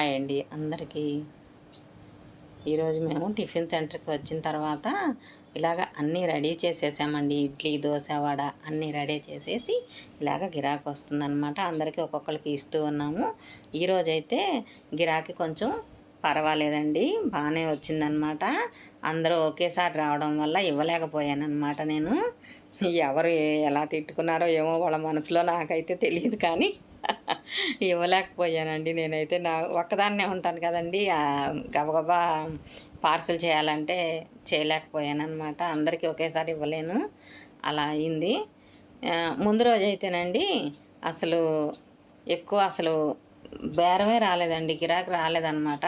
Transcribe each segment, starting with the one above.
Hi అండి అందరికీ. ఈరోజు మేము టిఫిన్ సెంటర్కి వచ్చిన తర్వాత ఇలాగ అన్నీ రెడీ చేసేసామండి. ఇడ్లీ దోశ వడ అన్నీ రెడీ చేసేసి ఇలాగ గిరాకీ వస్తుందన్నమాట. అందరికీ ఒక్కొక్కరికి ఇస్తూ ఉన్నాము. ఈరోజైతే గిరాకీ కొంచెం పర్వాలేదండి. బాగానే వచ్చిందనమాట అందరూ ఒకేసారి రావడం వల్ల ఇవ్వలేకపోయానమాట నేను. ఎవరు ఎలా తిట్టుకున్నారో ఏమో వాళ్ళ మనసులో నాకైతే తెలియదు కానీ ఇవ్వలేకపోయానండి నేనైతే. నా ఒక్కదాన్నే ఉంటాను కదండి. గబగబా పార్సల్ చేయాలంటే చేయలేకపోయాను అనమాట అందరికీ ఒకేసారి ఇవ్వలేను. అలా అయింది. ముందు రోజు అయితేనండి అసలు ఎక్కువ అసలు బేరమే రాలేదండి. గిరాకీ రాలేదన్నమాట.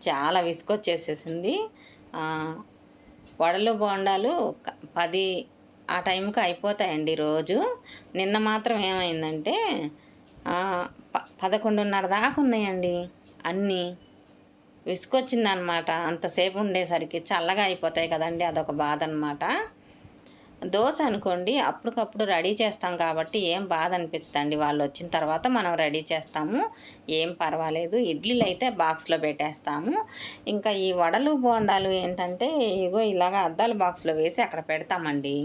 చాలా విసుకొచ్చేసేసింది వడలు బోండాలు పది ఆ టైంకి అయిపోతాయండి రోజు. నిన్న మాత్రం ఏమైందంటే ప పదకొండున్నర దాకా ఉన్నాయండి. అన్నీ విసుకొచ్చిందనమాట అంతసేపు ఉండేసరికి చల్లగా అయిపోతాయి కదండి అదొక బాధ అనమాట దోశ అనుకోండి అప్పటికప్పుడు రెడీ చేస్తాం కాబట్టి ఏం బాధ అనిపిస్తుంది వాళ్ళు వచ్చిన తర్వాత మనం రెడీ చేస్తాము. ఏం పర్వాలేదు. ఇడ్లీలు అయితే బాక్స్లో పెట్టేస్తాము. ఇంకా ఈ వడలు బోండాలు ఏంటంటే ఇగో ఇలాగ అద్దాల బాక్స్లో వేసి అక్కడ పెడతామండి.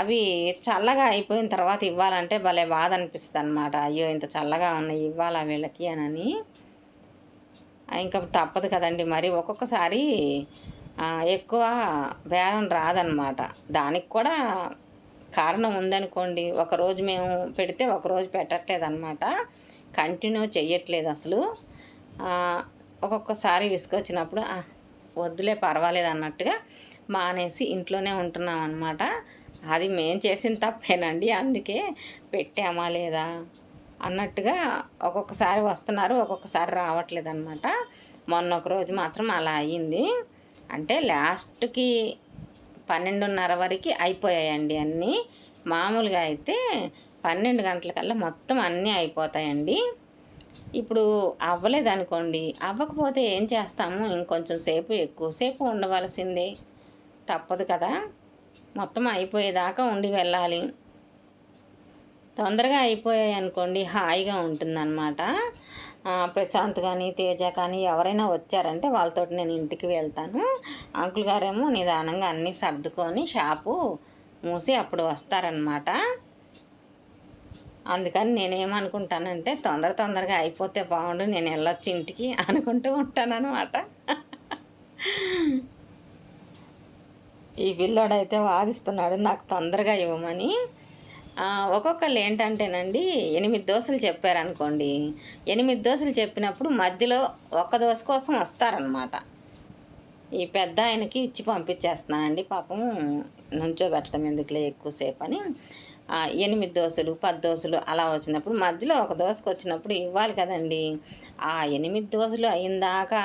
అవి చల్లగా అయిపోయిన తర్వాత ఇవ్వాలంటే భలే బాధ అనిపిస్తుంది అనమాట అయ్యో ఇంత చల్లగా ఉన్నాయి ఇవ్వాలా వీళ్ళకి అని ఇంకా తప్పదు కదండి. మరి ఒక్కొక్కసారి ఎక్కువ భేదం రాదనమాట దానికి కూడా కారణం ఉందనుకోండి. ఒకరోజు మేము పెడితే ఒకరోజు పెట్టట్లేదు అనమాట కంటిన్యూ చెయ్యట్లేదు అసలు. ఒక్కొక్కసారి విసుకొచ్చినప్పుడు వద్దులే పర్వాలేదు అన్నట్టుగా మానేసి ఇంట్లోనే ఉంటున్నాం అనమాట అది మేము చేసిన తప్పేనండి అందుకే పెట్టామా లేదా అన్నట్టుగా ఒక్కొక్కసారి వస్తున్నారు ఒక్కొక్కసారి రావట్లేదు అనమాట మొన్న ఒక రోజు మాత్రం అలా అయ్యింది అంటే లాస్ట్కి పన్నెండున్నర వరకు అయిపోయాయండి అన్నీ. మామూలుగా అయితే పన్నెండు గంటలకల్లా మొత్తం అన్నీ అయిపోతాయండి. ఇప్పుడు అవ్వలేదు అనుకోండి అవ్వకపోతే ఏం చేస్తాము? ఇంకొంచెం సేపు ఎక్కువసేపు ఉండవలసిందే. తప్పదు కదా. మొత్తం అయిపోయేదాకా ఉండి వెళ్ళాలి. తొందరగా అయిపోయాయి అనుకోండి హాయిగా ఉంటుందన్నమాట. ప్రశాంత్ కానీ తేజ కానీ ఎవరైనా వచ్చారంటే వాళ్ళతో నేను ఇంటికి వెళ్తాను. అంకుల్ గారేమో నిదానంగా అన్నీ సర్దుకొని షాపు మూసి అప్పుడు వస్తారనమాట అందుకని నేనేమనుకుంటానంటే తొందర తొందరగా అయిపోతే బాగుండు నేను వెళ్ళొచ్చు ఇంటికి అనుకుంటూ ఉంటాను అనమాట ఈ పిల్లోడైతే వాదిస్తున్నాడు నాకు తొందరగా ఇవ్వమని. ఒక్కొక్కళ్ళు ఏంటంటేనండి ఎనిమిది దోశలు చెప్పారనుకోండి ఎనిమిది దోశలు చెప్పినప్పుడు మధ్యలో ఒక్క దోశ కోసం వస్తారనమాట ఈ పెద్ద ఆయనకి ఇచ్చి పంపించేస్తున్నానండి పాపం నుంచోబెట్టడం ఎందుకులే ఎక్కువసేపు అని ఎనిమిది దోశలు పది దోశలు అలా వచ్చినప్పుడు మధ్యలో ఒక దోశకు వచ్చినప్పుడు ఇవ్వాలి కదండి. ఆ ఎనిమిది దోశలు అయిందాకా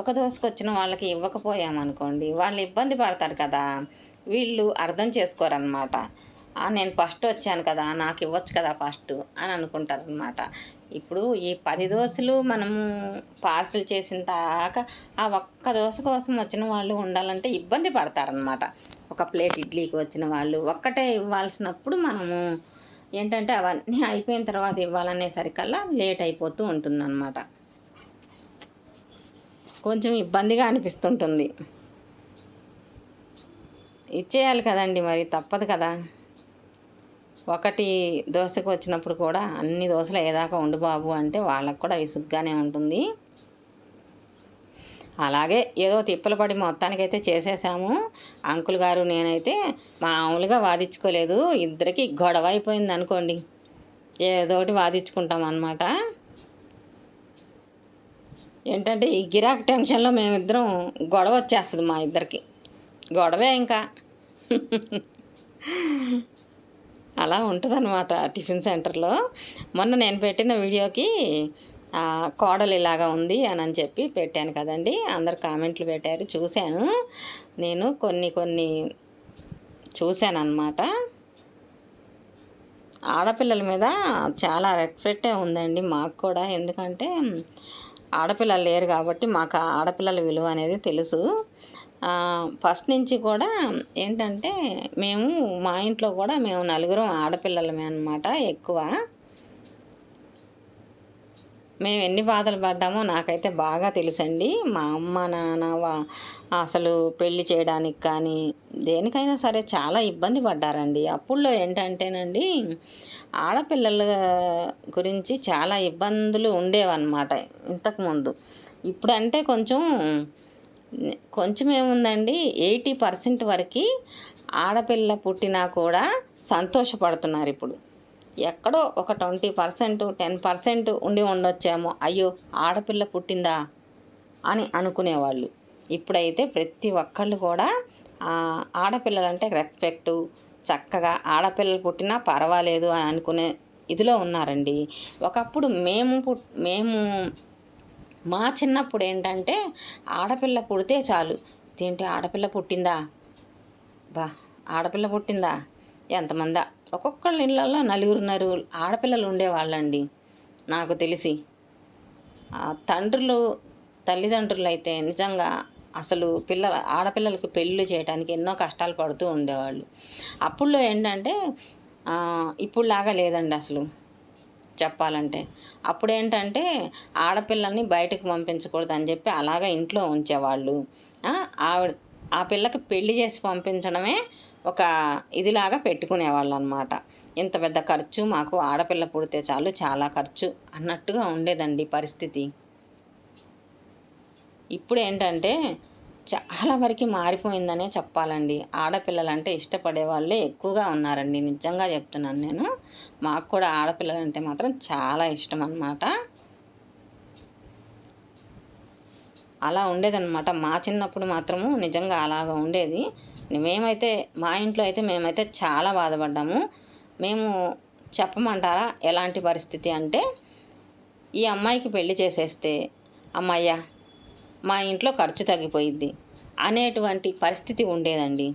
ఒక దోశకు వచ్చిన వాళ్ళకి ఇవ్వకపోయామనుకోండి వాళ్ళు ఇబ్బంది పడతారు కదా వీళ్ళు అర్థం చేసుకోరనమాట నేను ఫస్ట్ వచ్చాను కదా నాకు ఇవ్వచ్చు కదా ఫస్ట్ అని అనుకుంటారనమాట ఇప్పుడు ఈ పది దోశలు మనము పార్సిల్ చేసిన దాకా ఆ ఒక్క దోశ కోసం వచ్చిన వాళ్ళు ఉండాలంటే ఇబ్బంది పడతారనమాట ఒక ప్లేట్ ఇడ్లీకి వచ్చిన వాళ్ళు ఒక్కటే ఇవ్వాల్సినప్పుడు మనము ఏంటంటే అవన్నీ అయిపోయిన తర్వాత ఇవ్వాలనేసరికల్లా లేట్ అయిపోతూ ఉంటుందన్నమాట. కొంచెం ఇబ్బందిగా అనిపిస్తుంటుంది. ఇచ్చేయాలి కదండి మరి తప్పదు కదా. ఒకటి దోశకు వచ్చినప్పుడు కూడా అన్ని దోశలు ఏదాకా ఉండు బాబు అంటే వాళ్ళకు కూడా విసుగ్గానే ఉంటుంది. అలాగే ఏదో తిప్పలు పడి మొత్తానికైతే చేసేసాము. అంకుల్ గారు నేనైతే మామూలుగా వాదించుకోలేదు. ఇద్దరికి గొడవ అయిపోయింది అనుకోండి ఏదోటి వాదించుకుంటాం అన్నమాట. ఏంటంటే ఈ గిరాక్ టెన్షన్లో మేమిద్దరం గొడవ వచ్చేస్తుంది మా ఇద్దరికి. గొడవే ఇంకా. అలా ఉంటుందన్నమాట టిఫిన్ సెంటర్లో. మొన్న నేను పెట్టిన వీడియోకి కోడలు ఇలాగా ఉంది అని అని చెప్పి పెట్టాను కదండి. అందరు కామెంట్లు పెట్టారు చూశాను. నేను కొన్ని కొన్ని చూశాను అనమాట ఆడపిల్లల మీద చాలా రెస్పెక్టే ఉందండి మాకు కూడా. ఎందుకంటే ఆడపిల్లలు లేరు కాబట్టి మాకు ఆడపిల్లల విలువ అనేది తెలుసు. ఫస్ట్ నుంచి కూడా ఏంటంటే మేము మా ఇంట్లో కూడా మేము నలుగురం ఆడపిల్లలమే అనమాట ఎక్కువ. మేము ఎన్ని బాధలు పడ్డామో నాకైతే బాగా తెలుసండి. మా అమ్మ నాన్న వా- అసలు పెళ్ళి చేయడానికి కానీ దేనికైనా సరే చాలా ఇబ్బంది పడ్డారండి. అప్పుల్లో ఏంటంటేనండి ఆడపిల్లల గురించి చాలా ఇబ్బందులు ఉండేవన్నమాట ఇంతకుముందు ఇప్పుడంటే కొంచెం కొంచెం ఏముందండి ఎయిటీ పర్సెంట్ వరకు ఆడపిల్ల పుట్టినా కూడా సంతోషపడుతున్నారు ఇప్పుడు. ఎక్కడో ఒక ట్వంటీ పర్సెంట్ టెన్ పర్సెంట్ ఉండి ఉండొచ్చేమో. అయ్యో ఆడపిల్ల పుట్టిందా? అని అనుకునేవాళ్ళు. ఇప్పుడైతే ప్రతి ఒక్కళ్ళు కూడా ఆడపిల్లలంటే రెస్పెక్టు చక్కగా ఆడపిల్లలు పుట్టినా పర్వాలేదు అని అనుకునే ఇదిలో ఉన్నారండి. ఒకప్పుడు మేము పుట్ మేము మా చిన్నప్పుడు ఏంటంటే ఆడపిల్ల పుడితే చాలు. ఏంటి ఆడపిల్ల పుట్టిందా? బా ఆడపిల్ల పుట్టిందా? ఎంతమంది? ఒక్కొక్కళ్ళ ఇళ్ళల్లో నలుగురు ఆడపిల్లలు ఉండేవాళ్ళండి నాకు తెలిసి. తండ్రులు తల్లిదండ్రులు అయితే నిజంగా అసలు పిల్లల ఆడపిల్లలకి పెళ్ళి చేయడానికి ఎన్నో కష్టాలు పడుతూ ఉండేవాళ్ళు. అప్పుల్లో ఏంటంటే ఇప్పుడులాగా లేదండి అసలు చెప్పాలంటే. అప్పుడు ఏంటంటే ఆడపిల్లల్ని బయటకు పంపించకూడదు అని చెప్పి అలాగా ఇంట్లో ఉంచేవాళ్ళు. ఆవిడ ఆ పిల్లకి పెళ్ళి చేసి పంపించడమే ఒక ఇదిలాగా పెట్టుకునేవాళ్ళు అనమాట ఇంత పెద్ద ఖర్చు మాకు ఆడపిల్ల పుడితే చాలు చాలా ఖర్చు అన్నట్టుగా ఉండేదండి పరిస్థితి. ఇప్పుడు ఏంటంటే చాలా వరకు మారిపోయిందనే చెప్పాలండి. ఆడపిల్లలంటే ఇష్టపడే వాళ్ళే ఎక్కువగా ఉన్నారండి. నిజంగా చెప్తున్నాను నేను. మాకు కూడా ఆడపిల్లలంటే మాత్రం చాలా ఇష్టం అన్నమాట అలా ఉండేదన్నమాట. మా చిన్నప్పుడు మాత్రము నిజంగా అలాగ ఉండేది. మేమైతే మా ఇంట్లో అయితే మేమైతే చాలా బాధపడ్డాము. మేము చెప్పమంటారా ఎలాంటి పరిస్థితి అంటే ఈ అమ్మాయికి పెళ్ళి చేసేస్తే అమ్మయ్య మా ఇంట్లో ఖర్చు తగ్గిపోయిద్ది అనేటువంటి పరిస్థితి ఉండేదండి.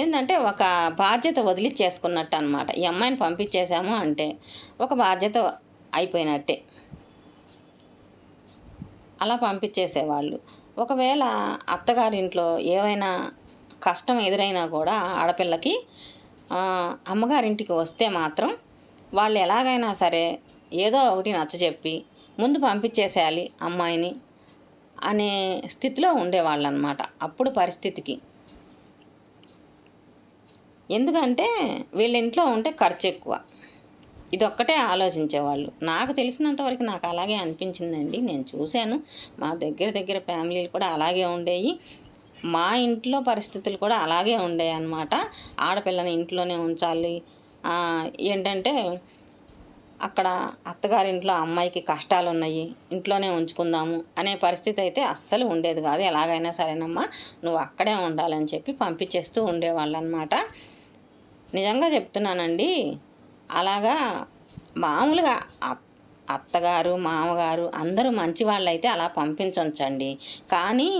ఏంటంటే ఒక బాధ్యత వదిలిచ్చేసుకున్నట్టు అనమాట ఈ అమ్మాయిని పంపించేశాము అంటే ఒక బాధ్యత అయిపోయినట్టే. అలా పంపించేసేవాళ్ళు. ఒకవేళ అత్తగారింట్లో ఏవైనా కష్టం ఎదురైనా కూడా ఆడపిల్లకి అమ్మగారింటికి వస్తే మాత్రం వాళ్ళు ఎలాగైనా సరే ఏదో ఒకటి నచ్చజెప్పి ముందు పంపించేసేయాలి అమ్మాయిని అనే స్థితిలో ఉండేవాళ్ళు అనమాట అప్పుడు పరిస్థితికి. ఎందుకంటే వీళ్ళ ఇంట్లో ఉంటే ఖర్చు ఎక్కువ ఇదొక్కటే ఆలోచించేవాళ్ళు. నాకు తెలిసినంత వరకు నాకు అలాగే అనిపించిందండి. నేను చూశాను. మా దగ్గర దగ్గర ఫ్యామిలీలు కూడా అలాగే ఉండేవి మా ఇంట్లో పరిస్థితులు కూడా అలాగే ఉండేవి అన్నమాట. ఆడపిల్లని ఇంట్లోనే ఉంచాలి. ఏంటంటే అక్కడ అత్తగారింట్లో అమ్మాయికి కష్టాలు ఉన్నాయి ఇంట్లోనే ఉంచుకుందాము అనే పరిస్థితి అయితే అస్సలు ఉండేది కాదు. ఎలాగైనా సరేనమ్మా నువ్వు అక్కడే ఉండాలని చెప్పి పంపించేస్తూ ఉండేవాళ్ళు అనమాట నిజంగా చెప్తున్నానండి అలాగా మామూలుగా అత్తగారు మామగారు అందరూ మంచి వాళ్ళైతే అలా పంపించవచ్చండి కానీ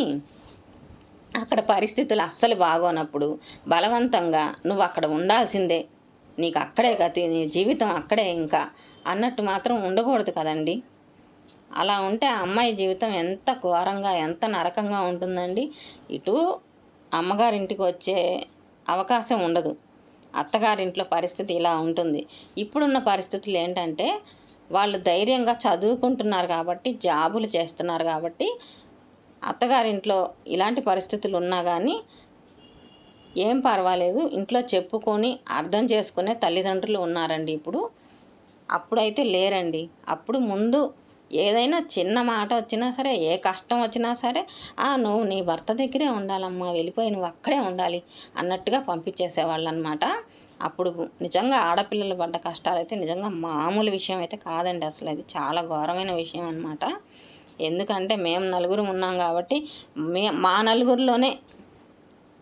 అక్కడ పరిస్థితులు అస్సలు బాగోనప్పుడు బలవంతంగా నువ్వు అక్కడ ఉండాల్సిందే. నీకు అక్కడే గతి నీ జీవితం అక్కడే ఇంకా అన్నట్టు మాత్రం ఉండకూడదు కదండి. అలా ఉంటే ఆ అమ్మాయి జీవితం ఎంత ఘోరంగా ఎంత నరకంగా ఉంటుందండి. ఇటు అమ్మగారింటికి వచ్చే అవకాశం ఉండదు. అత్తగారింట్లో పరిస్థితి ఇలా ఉంటుంది. ఇప్పుడున్న పరిస్థితులు ఏంటంటే వాళ్ళు ధైర్యంగా చదువుకుంటున్నారు కాబట్టి జాబులు చేస్తున్నారు కాబట్టి అత్తగారింట్లో ఇలాంటి పరిస్థితులు ఉన్నా కానీ ఏం పర్వాలేదు. ఇంట్లో చెప్పుకొని అర్థం చేసుకునే తల్లిదండ్రులు ఉన్నారండి ఇప్పుడు. అప్పుడైతే లేరండి. అప్పుడు ముందు ఏదైనా చిన్న మాట వచ్చినా సరే ఏ కష్టం వచ్చినా సరే ఆ నువ్వు నీ భర్త దగ్గరే ఉండాలమ్మా వెళ్ళిపోయి నువ్వు అక్కడే ఉండాలి అన్నట్టుగా పంపించేసేవాళ్ళు అనమాట అప్పుడు నిజంగా ఆడపిల్లలు పడ్డ కష్టాలు అయితే నిజంగా మామూలు విషయం అయితే కాదండి అసలు. అది చాలా ఘోరమైన విషయం అనమాట ఎందుకంటే మేము నలుగురు ఉన్నాం కాబట్టి మే మా నలుగురిలోనే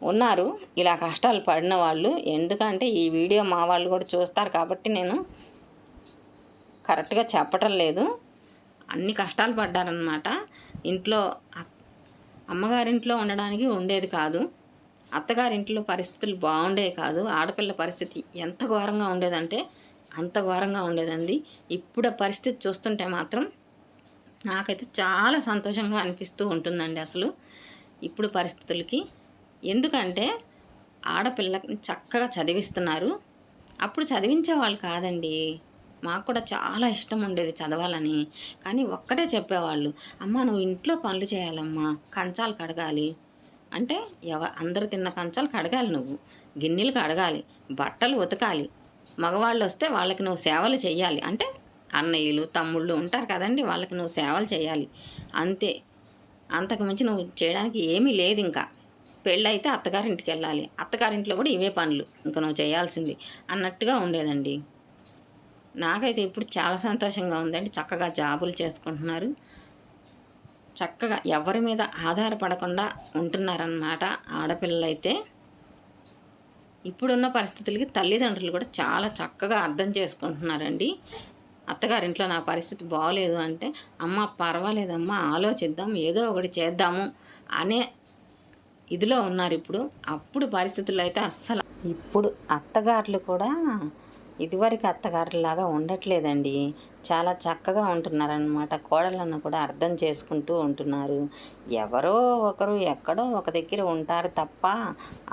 ఉన్నారు. ఇలా కష్టాలు పడిన వాళ్ళు. ఎందుకంటే ఈ వీడియో మా వాళ్ళు కూడా చూస్తారు కాబట్టి నేను కరెక్ట్గా చెప్పటం లేదు. అన్ని కష్టాలు పడ్డారనమాట ఇంట్లో అమ్మగారింట్లో ఉండడానికి ఉండేది కాదు. అత్తగారింట్లో పరిస్థితులు బాగుండేవి కాదు. ఆడపిల్ల పరిస్థితి ఎంత ఘోరంగా ఉండేదంటే అంత ఘోరంగా ఉండేదండి. ఇప్పుడు ఆ పరిస్థితి చూస్తుంటే మాత్రం నాకైతే చాలా సంతోషంగా అనిపిస్తూ ఉంటుందండి అసలు ఇప్పుడు పరిస్థితులకి. ఎందుకంటే ఆడపిల్లని చక్కగా చదివిస్తున్నారు. అప్పుడు చదివించే వాళ్ళు కాదండి. మాకు కూడా చాలా ఇష్టం ఉండేది చదవాలని. కానీ ఒక్కటే చెప్పేవాళ్ళు అమ్మ నువ్వు ఇంట్లో పనులు చేయాలమ్మా కంచాలు కడగాలి. అంటే ఎవ అందరూ తిన్న కంచాలు కడగాలి నువ్వు గిన్నెలు కడగాలి బట్టలు ఉతకాలి. మగవాళ్ళు వస్తే వాళ్ళకి నువ్వు సేవలు చేయాలి అంటే అన్నయ్యలు తమ్ముళ్ళు ఉంటారు కదండి వాళ్ళకి నువ్వు సేవలు చేయాలి అంతే. అంతకు మించి నువ్వు చేయడానికి ఏమీ లేదు ఇంకా. పెళ్ళైతే అత్తగారింటికి వెళ్ళాలి అత్తగారింట్లో కూడా ఇవే పనులు. ఇంకా నువ్వు చేయాల్సింది అన్నట్టుగా ఉండేదండి. నాకైతే ఇప్పుడు చాలా సంతోషంగా ఉందండి. చక్కగా జాబులు చేసుకుంటున్నారు. చక్కగా ఎవరి మీద ఆధారపడకుండా ఉంటున్నారన్నమాట ఆడపిల్లలైతే. ఇప్పుడున్న పరిస్థితులకి తల్లిదండ్రులు కూడా చాలా చక్కగా అర్థం చేసుకుంటున్నారండి. అత్తగారింట్లో నా పరిస్థితి బాగోలేదు అంటే అమ్మ పర్వాలేదమ్మా ఆలోచిద్దాం ఏదో ఒకటి చేద్దాము అనే ఇదిలో ఉన్నారు ఇప్పుడు. అప్పుడు పరిస్థితులు అయితే అస్సలు ఇప్పుడు అత్తగారులు కూడా ఇదివరకు అత్తగారులాగా ఉండట్లేదండి. చాలా చక్కగా ఉంటున్నారనమాట కోడళ్ళను కూడా అర్థం చేసుకుంటూ ఉంటున్నారు. ఎవరో ఒకరు ఎక్కడో ఒక దగ్గర ఉంటారు తప్ప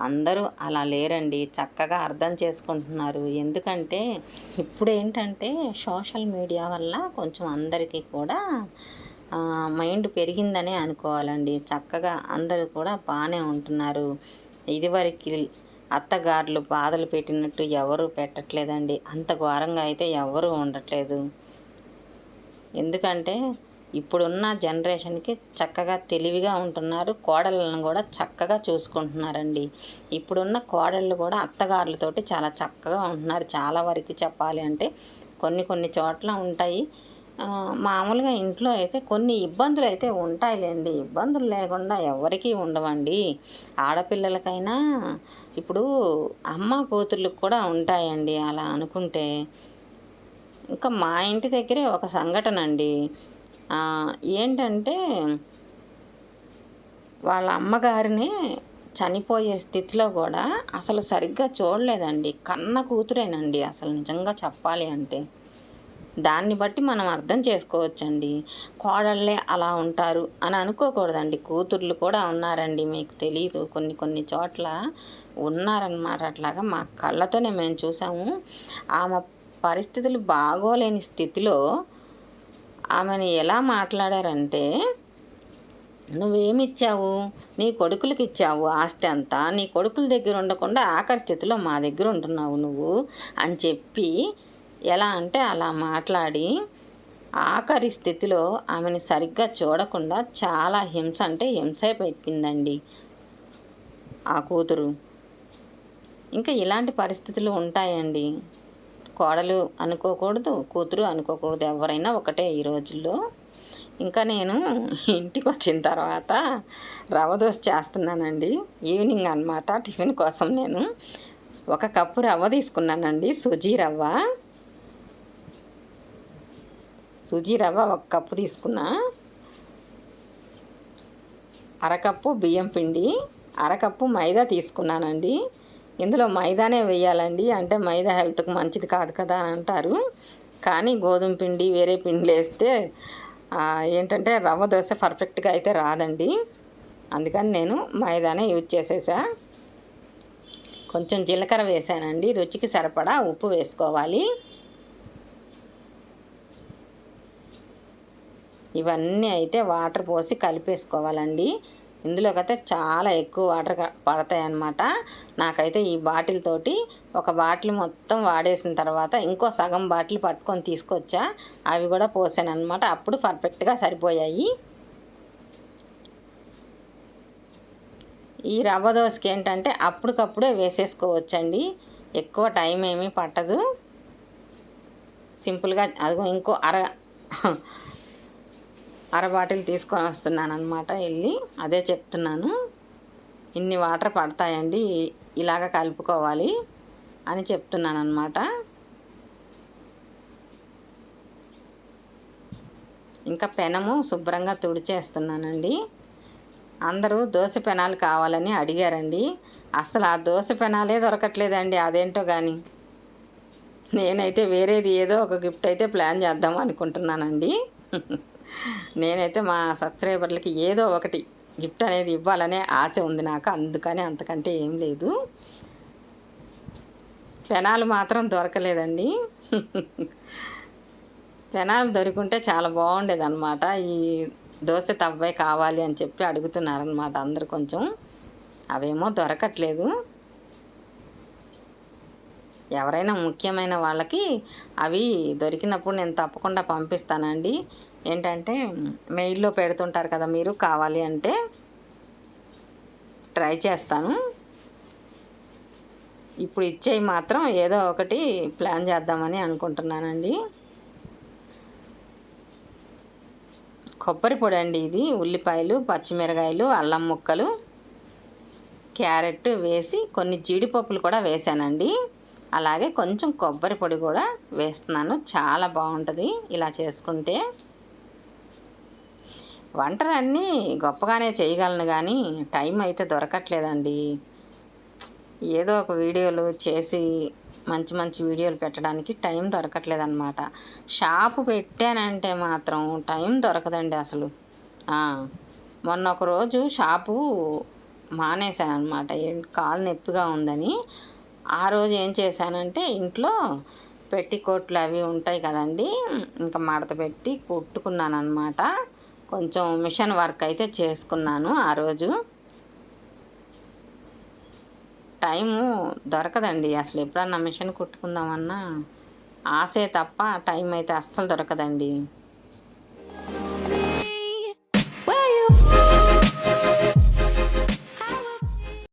అందరూ అలా లేరండి. చక్కగా అర్థం చేసుకుంటున్నారు. ఎందుకంటే ఇప్పుడు ఏంటంటే సోషల్ మీడియా వల్ల కొంచెం అందరికీ కూడా మైండ్ పెరిగిందనే అనుకోవాలండి. చక్కగా అందరూ కూడా బాగానే ఉంటున్నారు. ఇదివరకు అత్తగారులు బాధలు పెట్టినట్టు ఎవరు పెట్టట్లేదండి. అంత ఘోరంగా అయితే ఎవరు ఉండట్లేదు. ఎందుకంటే ఇప్పుడున్న జనరేషన్కి చక్కగా తెలివిగా ఉంటున్నారు. కోడళ్ళను కూడా చక్కగా చూసుకుంటున్నారండి. ఇప్పుడున్న కోడళ్ళు కూడా అత్తగారులతోటి చాలా చక్కగా ఉంటున్నారు. చాలా వరకు చెప్పాలి అంటే కొన్ని కొన్ని చోట్ల ఉంటాయి. మామూలుగా ఇంట్లో అయితే కొన్ని ఇబ్బందులు అయితే ఉంటాయిలేండి. ఇబ్బందులు లేకుండా ఎవరికీ ఉండవండి. ఆడపిల్లలకైనా ఇప్పుడు అమ్మ కూతుర్లకు కూడా ఉంటాయండి అలా అనుకుంటే. ఇంకా మా ఇంటి దగ్గరే ఒక సంఘటన అండి ఏంటంటే వాళ్ళ అమ్మగారిని చనిపోయే స్థితిలో కూడా అసలు సరిగ్గా చూడలేదండి. కన్న కూతురేనండి అసలు నిజంగా చెప్పాలి అంటే. దాన్ని బట్టి మనం అర్థం చేసుకోవచ్చండి. కోడళ్ళే అలా ఉంటారు అని అనుకోకూడదండి. కూతుర్లు కూడా ఉన్నారండి మీకు తెలియదు కొన్ని కొన్ని చోట్ల ఉన్నారనమాట అట్లాగా మా కళ్ళతోనే మేము చూసాము. ఆమె పరిస్థితులు బాగోలేని స్థితిలో ఆమెను ఎలా మాట్లాడారంటే నువ్వేమిచ్చావు? నీ కొడుకులకి ఇచ్చావు ఆస్తి అంతా? నీ కొడుకుల దగ్గర ఉండకుండా ఆఖరి స్థితిలో మా దగ్గర ఉంటున్నావు నువ్వు? అని చెప్పి ఎలా అంటే అలా మాట్లాడి ఆఖరి స్థితిలో ఆమెని సరిగ్గా చూడకుండా చాలా హింస అంటే హింస పెట్టిందండి ఆ కూతురు. ఇంకా ఇలాంటి పరిస్థితులు ఉంటాయండి. కోడలు అనుకోకూడదు కూతురు అనుకోకూడదు ఎవరైనా ఒకటే ఈ రోజుల్లో. ఇంకా నేను ఇంటికి వచ్చిన తర్వాత రవ్వ దోశ చేస్తున్నానండి. ఈవినింగ్ అనమాట టిఫిన్ కోసం నేను ఒక కప్పు రవ్వ తీసుకున్నానండి సుజీ రవ్వ. సుజీ రవ్వ ఒక కప్పు తీసుకున్నా. అరకప్పు బియ్యం పిండి అరకప్పు మైదా తీసుకున్నానండి. ఇందులో మైదానే వేయాలండి అంటే మైదా హెల్త్కి మంచిది కాదు కదా అని అంటారు. కానీ గోధుమ పిండి వేరే పిండి వేస్తే ఏంటంటే రవ్వ దోశ పర్ఫెక్ట్గా అయితే రాదండి. అందుకని నేను మైదానే యూజ్ చేసేసా. కొంచెం జీలకర్ర వేసానండి రుచికి సరిపడా ఉప్పు వేసుకోవాలి. ఇవన్నీ అయితే వాటర్ పోసి కలిపేసుకోవాలండి. ఇందులోకైతే చాలా ఎక్కువ వాటర్ పడతాయి అన్నమాట నాకైతే ఈ బాటిల్ తోటి ఒక బాటిల్ మొత్తం వాడేసిన తర్వాత ఇంకో సగం బాటిల్ పట్టుకొని తీసుకొచ్చా. అవి కూడా పోసాను అనమాట అప్పుడు పర్ఫెక్ట్గా సరిపోయాయి. ఈ రవ్వ దోశకి ఏంటంటే అప్పటికప్పుడే వేసేసుకోవచ్చండి. ఎక్కువ టైం ఏమీ పట్టదు. సింపుల్గా అదిగో ఇంకో అర అర బాటిల్ తీసుకొని వస్తున్నాను అనమాట వెళ్ళి. అదే చెప్తున్నాను. ఇన్ని వాటర్ పడతాయండి ఇలాగ కలుపుకోవాలి అని చెప్తున్నాను అనమాట ఇంకా పెనము శుభ్రంగా తుడిచేస్తున్నానండి. అందరూ దోశ పెనాలు కావాలని అడిగారండి. అసలు ఆ దోశ పెనాలే దొరకట్లేదండి అదేంటో కానీ నేనైతే వేరేది ఏదో ఒక గిఫ్ట్ అయితే ప్లాన్ చేద్దాం అనుకుంటున్నానండి. నేనైతే మా సబ్స్క్రైబర్లకి ఏదో ఒకటి గిఫ్ట్ అనేది ఇవ్వాలనే ఆశ ఉంది నాకు. అందుకని అంతకంటే ఏం లేదు. పెనాలు మాత్రం దొరకలేదండి. పెనాలు దొరికింటే చాలా బాగుండేది అనమాట ఈ దోశ తవ్వే కావాలి అని చెప్పి అడుగుతున్నారనమాట అందరు కొంచెం. అవేమో దొరకట్లేదు. ఎవరైనా ముఖ్యమైన వాళ్ళకి అవి దొరికినప్పుడు నేను తప్పకుండా పంపిస్తానండి. ఏంటంటే మెయిల్లో పెడుతుంటారు కదా మీరు కావాలి అంటే ట్రై చేస్తాను. ఇప్పుడు ఇచ్చేవి మాత్రం ఏదో ఒకటి ప్లాన్ చేద్దామని అనుకుంటున్నానండి. కొబ్బరి పొడి అండి ఇది ఉల్లిపాయలు పచ్చిమిరకాయలు అల్లం ముక్కలు క్యారెట్ వేసి కొన్ని జీడిపప్పులు కూడా వేసానండి. అలాగే కొంచెం కొబ్బరి పొడి కూడా వేస్తున్నాను చాలా బాగుంటుంది ఇలా చేసుకుంటే. వంటలన్నీ గొప్పగానే చేయగలను కానీ టైం అయితే దొరకట్లేదండి. ఏదో ఒక వీడియోలు చేసి మంచి మంచి వీడియోలు పెట్టడానికి టైం దొరకట్లేదు అనమాట షాపు పెట్టానంటే మాత్రం టైం దొరకదండి అసలు. మొన్న ఒక రోజు షాపు మానేశాను అనమాట కాలు నొప్పిగా ఉందని. ఆ రోజు ఏం చేశానంటే ఇంట్లో పెట్టికోట్లు అవి ఉంటాయి కదండి ఇంకా మడత పెట్టి కుట్టుకున్నాను అనమాట కొంచెం మిషన్ వర్క్ అయితే చేసుకున్నాను ఆ రోజు. టైము దొరకదండి. అసలు ఎప్పుడన్నా మిషన్ కుట్టుకుందామన్నా ఆశే తప్ప టైం అయితే అస్సలు దొరకదండి.